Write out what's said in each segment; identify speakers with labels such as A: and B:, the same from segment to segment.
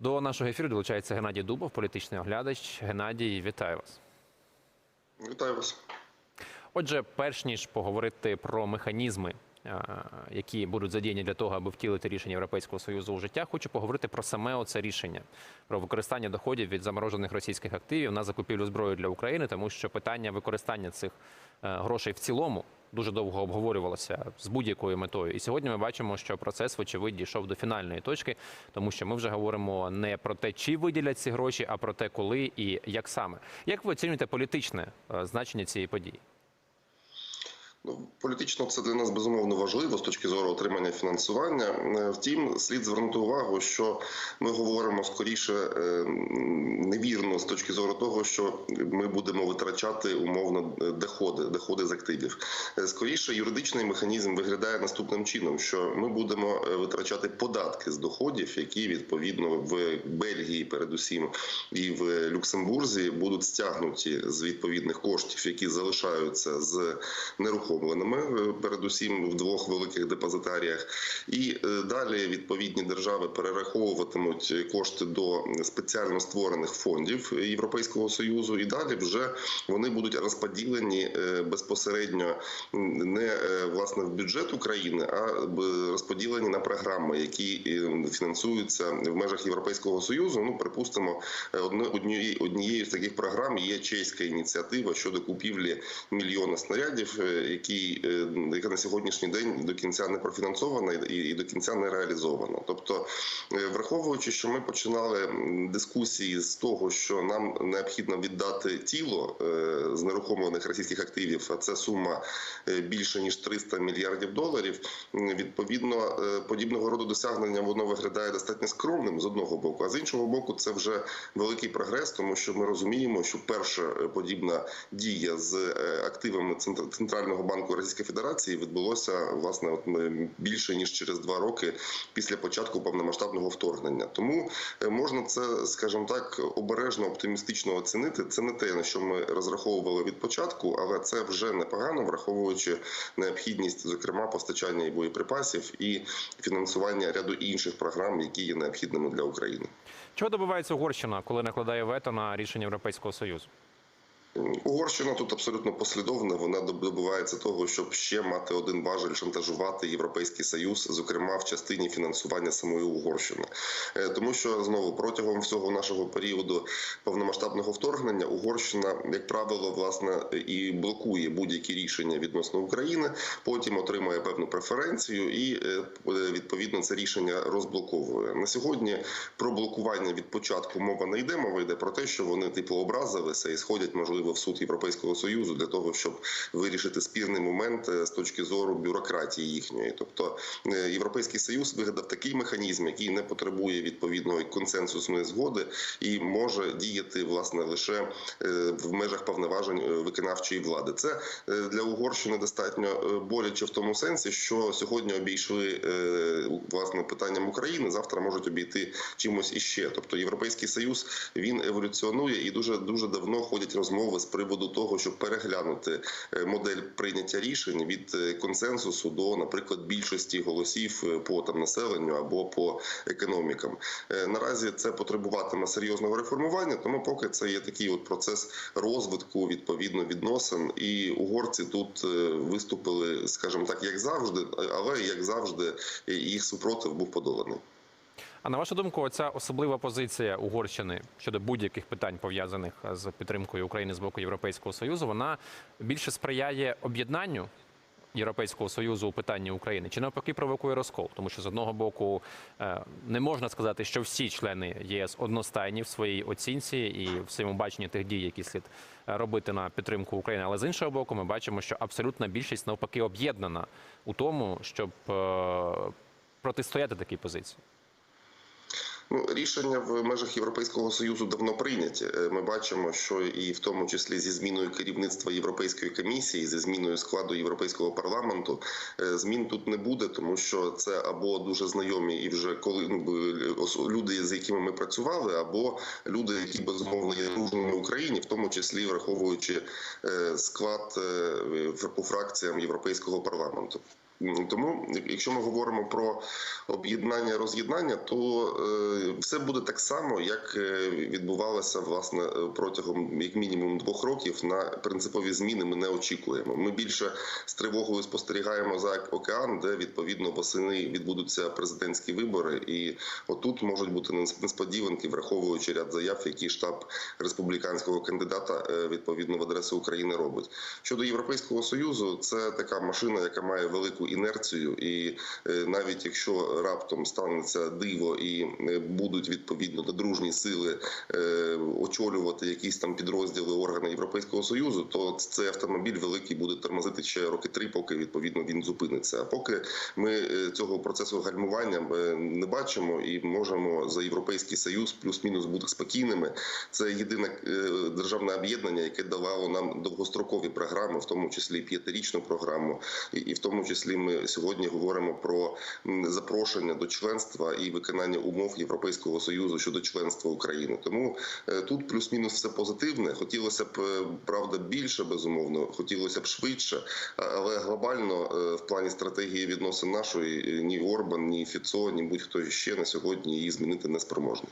A: До нашого ефіру долучається Геннадій Дубов, політичний оглядач. Геннадій, вітаю вас.
B: Вітаю вас.
A: Отже, перш ніж поговорити про механізми, які будуть задіяні для того, аби втілити рішення Європейського союзу у життя, хочу поговорити про саме оце рішення про використання доходів від заморожених російських активів на закупівлю зброї для України, тому що питання використання цих е, грошей в цілому дуже довго обговорювалося з будь-якою метою. І сьогодні ми бачимо, що процес, вочевидь, дійшов до фінальної точки, тому що ми вже говоримо не про те, чи виділять ці гроші, а про те, коли і як саме. Як ви оцінюєте політичне е, значення цієї події?
B: Ну, політично це для нас безумовно важливо з точки зору отримання фінансування. Е, Втім, слід звернути увагу, що ми говоримо скоріше е, невірно з точки зору того, що ми будемо витрачати умовно е, доходи, доходи з активів. Скоріше юридичний механізм виглядає наступним чином: що ми будемо витрачати податки з доходів, які відповідно в Бельгії, передусім і в Люксембурзі будуть стягнуті з відповідних коштів, які залишаються з нерухомленими, е, передусім в двох великих депозитаріях, і е, далі відповідні держави перераховуватимуть кошти до спеціально створених фондів Європейського союзу, і далі вже вони будуть розподілені е, безпосередньо не власне в бюджет України, а розподілені на програми, які фінансуються в межах Європейського союзу. Ну припустимо, однією однією з таких програм є чеська ініціатива щодо купівлі мільйона снарядів, які е, яка на сьогоднішній день до кінця не профінансована і до кінця не реалізована. Тобто, е, враховуючи, що ми починали дискусії з того, що нам необхідно віддати тіло е, з нерухомлених російських активів, а це сума більше ніж 300 мільярдів доларів. Відповідно, подібного роду досягнення воно виглядає достатньо скромним з одного боку, а з іншого боку, це вже великий прогрес, тому що ми розуміємо, що перша подібна дія з активами Центр- центрального банку Російської Федерації відбулося власне от більше ніж через два роки після початку повномасштабного вторгнення. Тому е, можна це, скажімо так, обережно оптимістично оцінити. Це не те, на що ми розраховували від початку, але це вже непогано, враховуючи необхідність, зокрема, постачання і боєприпасів і фінансування ряду інших програм, які є необхідними для України.
A: Чого добивається Угорщина, коли накладає вето на рішення Європейського союзу?
B: Угорщина тут абсолютно послідовна. Вона добивається того, щоб ще мати один важель шантажувати європейський союз, зокрема в частині фінансування самої Угорщини, Е, тому що знову протягом всього нашого періоду повномасштабного вторгнення Угорщина, як правило, власне і блокує будь-які рішення відносно України. Потім отримує певну преференцію, і е, відповідно це рішення розблоковує на сьогодні. Про блокування від початку мова не йде. Мова йде про те, що вони типу образилися і сходять, можливо, в суд Європейського союзу для того, щоб вирішити спірний момент е, з точки зору бюрократії їхньої. Тобто е, Європейський союз вигадав такий механізм, який не потребує відповідної консенсусної згоди і може діяти власне лише е, в межах повноважень виконавчої влади. Це для Угорщини достатньо боляче в тому сенсі, що сьогодні обійшли власне питанням України, завтра можуть обійти чимось іще. Тобто Європейський союз він еволюціонує і дуже дуже давно ходять розмови з приводу того, щоб переглянути е, модель прийняття рішень від е, консенсусу до, наприклад, більшості голосів е, по там населенню або по економікам. Наразі це потребуватиме серйозного реформування, тому поки це є такий от процес розвитку відповідно відносин, і угорці тут виступили, скажімо так, як завжди, але як завжди їх супротив був подоланий.
A: А на вашу думку, ця особлива позиція Угорщини щодо будь-яких питань пов'язаних з підтримкою України з боку Європейського союзу, вона більше сприяє об'єднанню Європейського союзу у питанні України, чи навпаки провокує розкол? Тому що з одного боку е, не можна сказати, що всі члени ЄС одностайні в своїй оцінці і в своєму баченні тих дій, які слід е, робити на підтримку України. Але з іншого боку, ми бачимо, що абсолютна більшість навпаки об'єднана у тому, щоб е, протистояти такій позиції.
B: Ну, рішення в межах Європейського союзу давно прийняті. Е, Ми бачимо, що і в тому числі зі зміною керівництва Європейської комісії, зі зміною складу європейського парламенту, е, змін тут не буде, тому що це або дуже знайомі і вже коли ну, люди, з якими ми працювали, або люди, які безумовно є дружними Україні, в тому числі враховуючи е, склад по фракціям європейського парламенту. Тому, якщо ми говоримо про об'єднання роз'єднання, то е, все буде так само, як е, відбувалося власне е, протягом як мінімум двох років. На принципові зміни ми не очікуємо. Ми більше з тривогою спостерігаємо за океан, де відповідно восени відбудуться президентські вибори, і отут можуть бути несподіванки, враховуючи ряд заяв, які штаб республіканського кандидата відповідно в адресу України робить. Щодо європейського союзу, це така машина, яка має велику інерцію, і е, навіть якщо раптом станеться диво і е, будуть відповідно дружні сили е, очолювати якісь там підрозділи органи Європейського союзу, то цей автомобіль великий буде тормозити ще роки три, поки відповідно він зупиниться. А поки ми цього процесу гальмування не бачимо і можемо за європейський союз плюс-мінус бути спокійними. Це єдине державне об'єднання, яке давало нам довгострокові програми, в тому числі п'ятирічну програму, і в тому числі ми сьогодні говоримо про запрошення до членства і виконання умов Європейського союзу щодо членства України. Тому е, тут плюс-мінус все позитивне. Хотілося б е, правда більше, безумовно, хотілося б швидше, але глобально е, в плані стратегії відносин нашої ні Орбан, ні Фіцо, ні будь-хто ще на сьогодні її змінити не спроможні.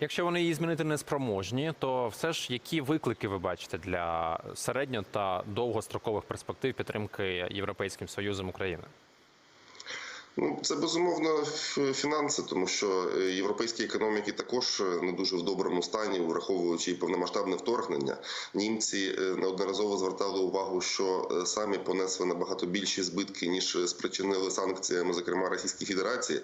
A: Якщо вони її змінити не спроможні, то все ж які виклики ви бачите для середньо та довгострокових перспектив підтримки Європейським Союзом України?
B: Ну, це безумовно фінанси, тому що е, європейські економіки також е, не дуже в доброму стані, враховуючи повномасштабне вторгнення. Німці е, неодноразово звертали увагу, що самі понесли набагато більші збитки ніж спричинили санкціями, зокрема Російській Федерації.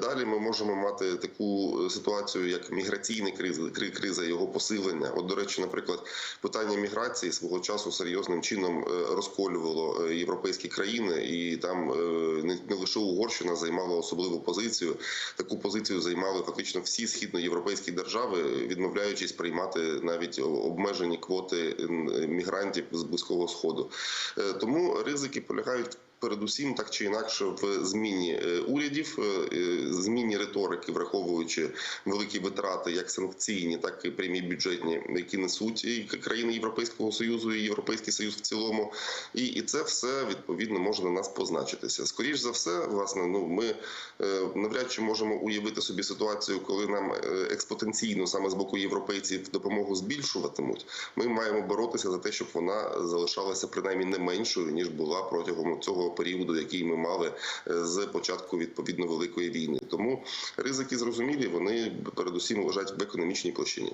B: Далі ми можемо мати таку ситуацію, як міграційна криза, криза його посилення. От, до речі, наприклад, питання міграції свого часу серйозним чином розколювало європейські країни, і там не лише Угорщина займала особливу позицію. Таку позицію займали фактично всі східноєвропейські держави, відмовляючись приймати навіть обмежені квоти мігрантів з близького сходу. Е, Тому ризики полягають. Передусім, так чи інакше, в зміні е, урядів, е, е, зміні риторики, враховуючи великі витрати, як санкційні, так і прямі бюджетні, які несуть і країни Європейського союзу, і Європейський Союз в цілому, і, і це все відповідно може на нас позначитися. Скоріш за все, власне, ну ми навряд чи можемо уявити собі ситуацію, коли нам експотенційно саме з боку європейців допомогу збільшуватимуть. Ми маємо боротися за те, щоб вона залишалася принаймні не меншою ніж була протягом цього періоду, який ми мали е, з початку відповідно великої війни. Тому ризики зрозумілі, вони передусім лежать в економічній площині.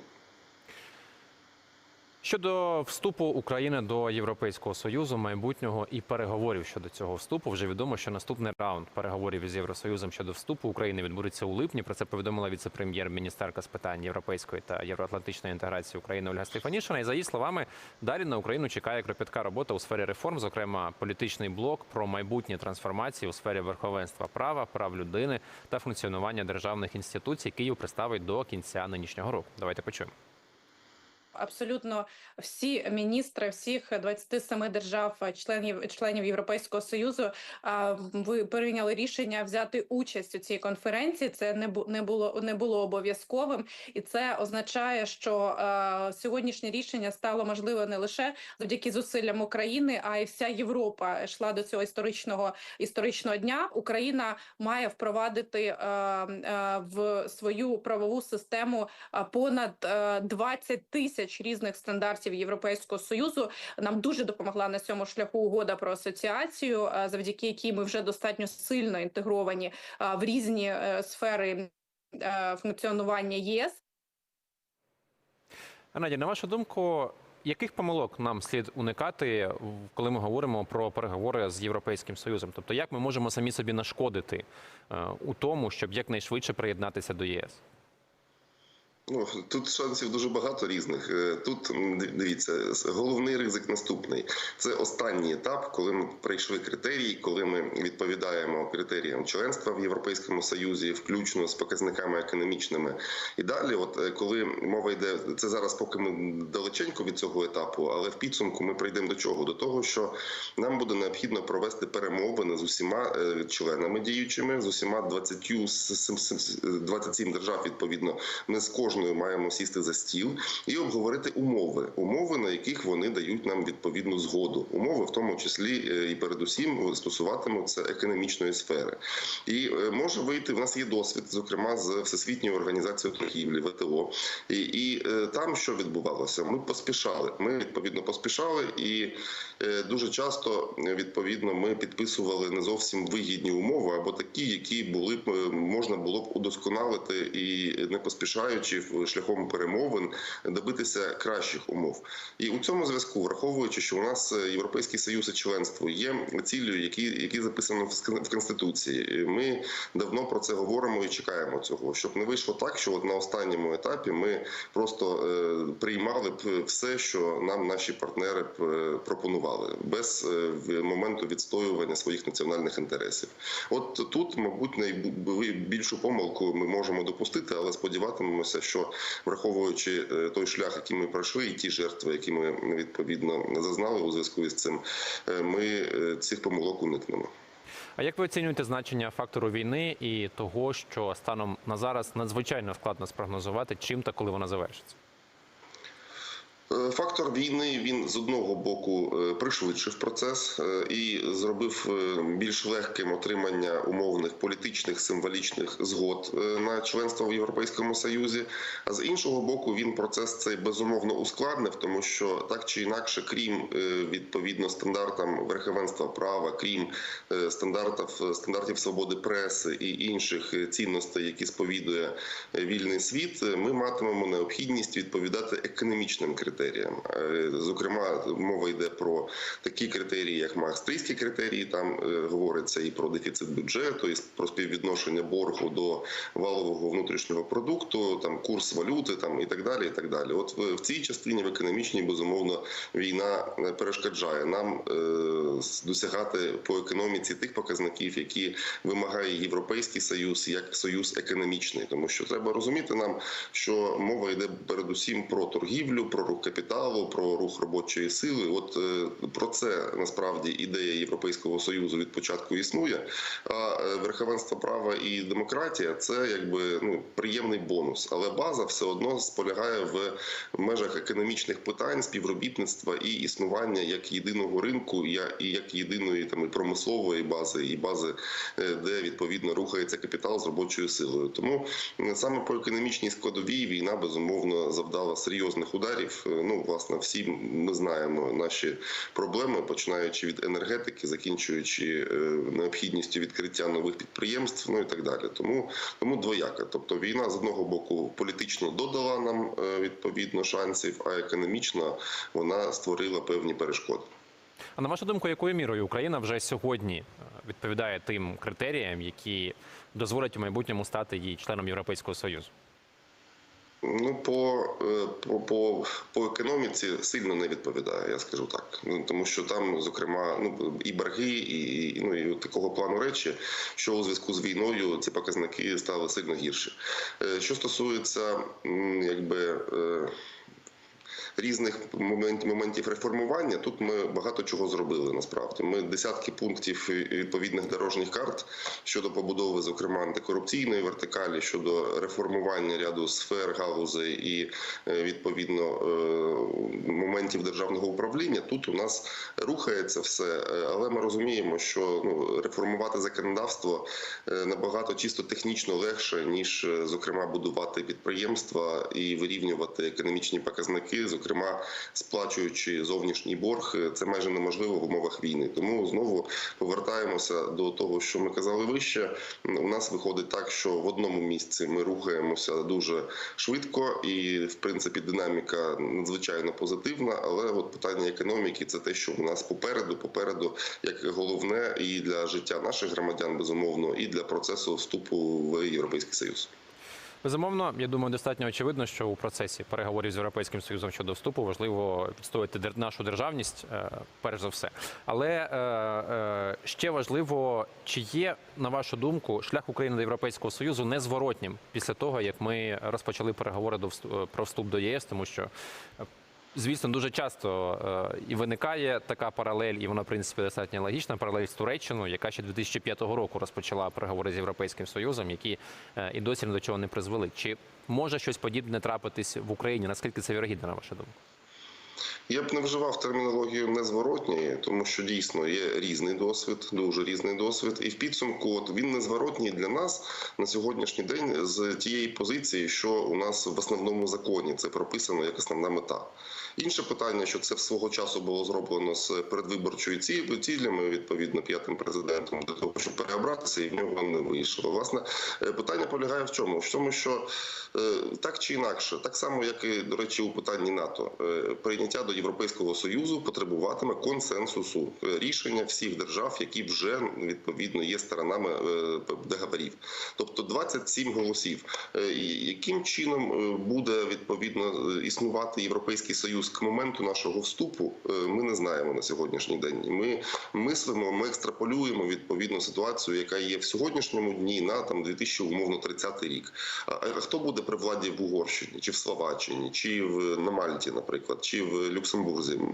A: Щодо вступу України до Європейського союзу, майбутнього і переговорів щодо цього вступу, вже відомо, що наступний раунд переговорів із Євросоюзом щодо вступу України відбудеться у липні. Про це повідомила віце-прем'єр-міністерка з питань європейської та євроатлантичної інтеграції України Ольга Стефанішина. І за її словами, далі на Україну чекає кропітка робота у сфері реформ, зокрема політичний блок про майбутні трансформації у сфері верховенства права, прав людини та функціонування державних інституцій. Київ представить до кінця нинішнього року. Давайте почуємо.
C: Абсолютно всі міністри всіх 27 держав, членів членів Європейського союзу, ви прийняли рішення взяти участь у цій конференції. Це не не було не було обов'язковим, і це означає, що е, сьогоднішнє рішення стало можливе не лише завдяки зусиллям України, а й вся Європа йшла до цього історичного історичного дня. Україна має впровадити е, е, в свою правову систему понад е, 20 тисяч різних стандартів Європейського союзу. Нам дуже допомогла на цьому шляху угода про асоціацію, е, завдяки якій ми вже достатньо сильно інтегровані е, в різні е, сфери функціонування ЄС.
A: Наді, на вашу думку, яких помилок нам слід уникати, коли ми говоримо про переговори з Європейським Союзом? Тобто, як ми можемо самі собі нашкодити у тому, щоб якнайшвидше приєднатися до єС?
B: Ну тут шансів дуже багато різних. Е, Тут дивіться, головний ризик наступний. Це останній етап, коли ми пройшли критерії, коли ми відповідаємо критеріям членства в Європейському Союзі, включно з показниками економічними. І далі, от е, коли мова йде, це зараз поки ми далеченько від цього етапу, але в підсумку ми прийдемо до чого? До того, що нам буде необхідно провести перемовини з усіма е, членами діючими, з усіма 20, з сем- сем- 27 держав відповідно. Ми з кожною маємо сісти за стіл і обговорити умови, умови, на яких вони дають нам відповідну згоду. Умови, в тому числі е, і передусім стосуватимуться економічної сфери. І е, може вийти. В нас є досвід, зокрема з всесвітньою організацією торгівлі ВТО. І, і е, там що відбувалося? Ми поспішали. Ми відповідно поспішали, і дуже часто відповідно ми підписували не зовсім вигідні умови або такі, які були б можна було б удосконалити і не поспішаючи в- шляхом перемовин добитися кращих умов. І у цьому зв'язку, враховуючи, що у нас е, європейський союз і членство є ціллю, які, які записано в конституції. І Ми давно про це говоримо і чекаємо цього, щоб не вийшло так, що от на останньому етапі ми просто е, приймали б все, що нам наші партнери б е, пропонували, без е, моменту відстоювання своїх національних інтересів. От тут, мабуть, найбільшу помилку ми можемо допустити, але сподіватимемося, що враховуючи е, той шлях, який ми пройшли, і ті жертви, які ми відповідно зазнали у зв'язку із цим, е, ми е, цих помилок уникнемо.
A: А як ви оцінюєте значення фактору війни і того, що станом на зараз надзвичайно складно спрогнозувати, чим та коли вона завершиться?
B: Е, Фактор війни він з одного боку е, пришвидшив процес е, і зробив більш легким отримання умовних політичних символічних згод на членство в Європейському Союзі. А з іншого боку, він процес цей безумовно ускладнив, тому що так чи інакше, крім відповідно стандартам верховенства права, крім стандартів стандартів свободи преси і інших цінностей, які сповідує вільний світ, ми матимемо необхідність відповідати економічним критеріям. Е, Зокрема, мова йде про такі критерії, як Маастрійські критерії. Там е, говориться і про дефіцит бюджету, і про співвідношення боргу до валового внутрішнього продукту, там курс валюти, там і так далі. І так далі. От в, цій частині в економічній безумовно війна е, перешкоджає нам досягати по економіці тих показників, які вимагає Європейський союз як союз економічний, тому що треба розуміти нам, що мова йде передусім про торгівлю, про рух капіталу, про рух робочої сили. От е, про це насправді ідея Європейського союзу від початку існує. А е, верховенство права і демократія це якби ну приємний бонус, але база все одно сполягає в межах економічних питань, співробітництва і існування як єдиного ринку, і як єдиної там і промислової бази, і бази, е, де відповідно рухається капітал з робочою силою. Тому саме по економічній складовій війна безумовно завдала серйозних ударів. Ну, власне, всі ми знаємо наші проблеми, починаючи від енергетики, закінчуючи е, необхідністю відкриття нових підприємств, ну і так далі. Тому тому двояка. Тобто війна з одного боку політично додала нам е, відповідно шансів, а економічно вона створила певні перешкоди.
A: А на вашу думку, якою мірою Україна вже сьогодні е, відповідає тим критеріям, які дозволять у майбутньому стати її членом Європейського союзу?
B: Ну, по, е, по, по, по економіці сильно не відповідає, я скажу так. Ну, тому що там, зокрема, ну і борги, і, ну і такого плану речі, що у зв'язку з війною ці показники стали сильно гірші. Е, Що стосується якби. Різних моментів моментів реформування тут ми багато чого зробили. Насправді ми десятки пунктів відповідних дорожніх карт щодо побудови, зокрема антикорупційної вертикалі, щодо реформування ряду сфер галузей і е, відповідно е, моментів державного управління. Тут у нас рухається все, е, але ми розуміємо, що ну реформувати законодавство набагато чисто технічно легше ніж зокрема будувати підприємства і вирівнювати економічні показники, зокрема сплачуючи зовнішній борг, е, це майже неможливо в умовах війни. Тому знову повертаємося до того, що ми казали вище. У нас виходить так, що в одному місці ми рухаємося дуже швидко, і в принципі динаміка надзвичайно позитивна. Але от питання економіки це те, що у нас попереду, попереду, як головне і для життя наших громадян, безумовно, і для процесу вступу в Європейський Союз.
A: Безумовно, я думаю, достатньо очевидно, що у процесі переговорів з європейським союзом щодо вступу важливо відстояти нашу державність, е, перш за все. Але е, е, ще важливо, чи є на вашу думку шлях України до європейського союзу незворотнім після того, як ми розпочали переговори про вступ до ЄС, тому що Звісно, дуже часто е, і виникає така паралель, і вона в принципі достатньо логічна. Паралель з Туреччиною, яка ще 2005 року розпочала переговори з Європейським Союзом, які е, і досі до чого не призвели. Чи може щось подібне трапитись в Україні? Наскільки це вірогідно, на вашу думку?
B: Я б не вживав термінологію незворотньої, тому що дійсно є різний досвід, дуже різний досвід. І в підсумку, от він незворотній для нас на сьогоднішній день з тієї позиції, що у нас в основному законі це прописано як основна мета. Інше питання, що це свого часу було зроблено з передвиборчою ці- цілями, відповідно п'ятим президентом, для того, щоб переобратися, і в нього не вийшло. Власне, е, питання полягає в чому? В тому, що е, так чи інакше, так само, як і до речі, у питанні НАТО, е, прийняття до Європейського союзу потребуватиме консенсусу е, рішення всіх держав, які вже відповідно є сторонами е, договорів. Тобто 27 голосів. Е, Яким чином буде відповідно існувати європейський союз к моменту нашого вступу? Ми не знаємо на сьогоднішній день. Ми мислимо, ми екстраполюємо відповідну ситуацію, яка є в сьогоднішньому дні на там 2030 рік. А а хто буде при владі в Угорщині, чи в Словаччині, чи в на Мальті, наприклад, чи в Люксембурзі?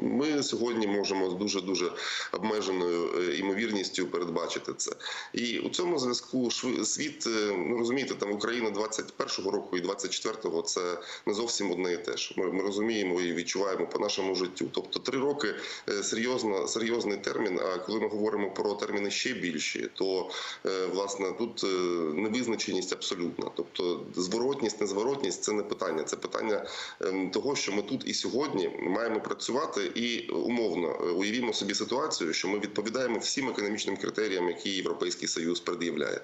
B: Ми сьогодні можемо з дуже дуже обмеженою е, імовірністю передбачити це. І у цьому зв'язку світ, е, ну розумієте, там Україна 21-го року і 24-го – це не зовсім одне і те ж. Ми, ми розуміємо і відчуваємо по нашому життю. Тобто три роки е, серйозно серйозний термін. А коли ми говоримо про терміни ще більші, то е, власне тут е, невизначеність абсолютна. Тобто зворотність, незворотність це не питання, це питання ем, того, що ми тут і сьогодні маємо працювати і умовно е, уявімо собі ситуацію, що ми відповідаємо всім економічним критеріям, які Європейський Союз пред'являє.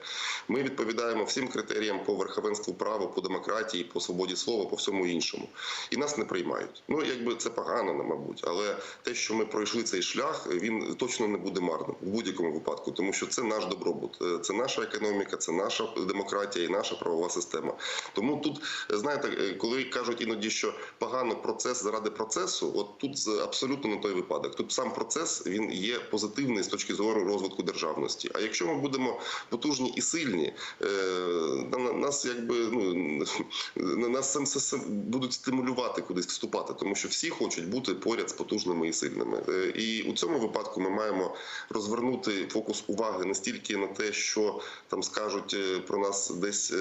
B: Ми відповідаємо всім критеріям по верховенству права, по демократії, по свободі слова, по всьому іншому, і нас не приймають. Ну якби це погано, мабуть, але те, що ми пройшли цей шлях, він точно не буде марним в будь-якому випадку, тому що це наш добробут, е, це наша економіка, це наша демократія і наша правова система. Тому тут знаєте, е, коли кажуть іноді, що погано процес заради процесу, от тут абсолютно не той випадок. Тут сам процес він є позитивний з точки зору розвитку державності. А якщо ми будемо потужні і сильні, е, на- на- нас якби ну на нас сам сам будуть стимулювати кудись вступати, тому що всі хочуть бути поряд з потужними і сильними. Е, І у цьому випадку ми маємо розвернути фокус уваги не стільки на те, що там скажуть е, про нас десь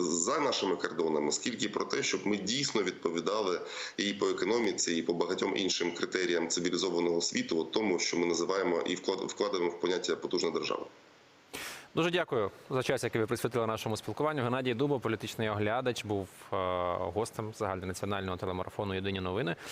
B: за нашими кордонами, скільки про те, щоб ми дійсно відповідали і по економіці, і по багатьом іншим критеріям цивілізованого світу, от тому, що ми називаємо і вклад- вкладаємо в поняття потужна держава.
A: Дуже дякую за час, який ви присвятили нашому спілкуванню. Геннадій Дуба, політичний оглядач, був е, гостем загальнонаціонального телемарафону Єдині новини.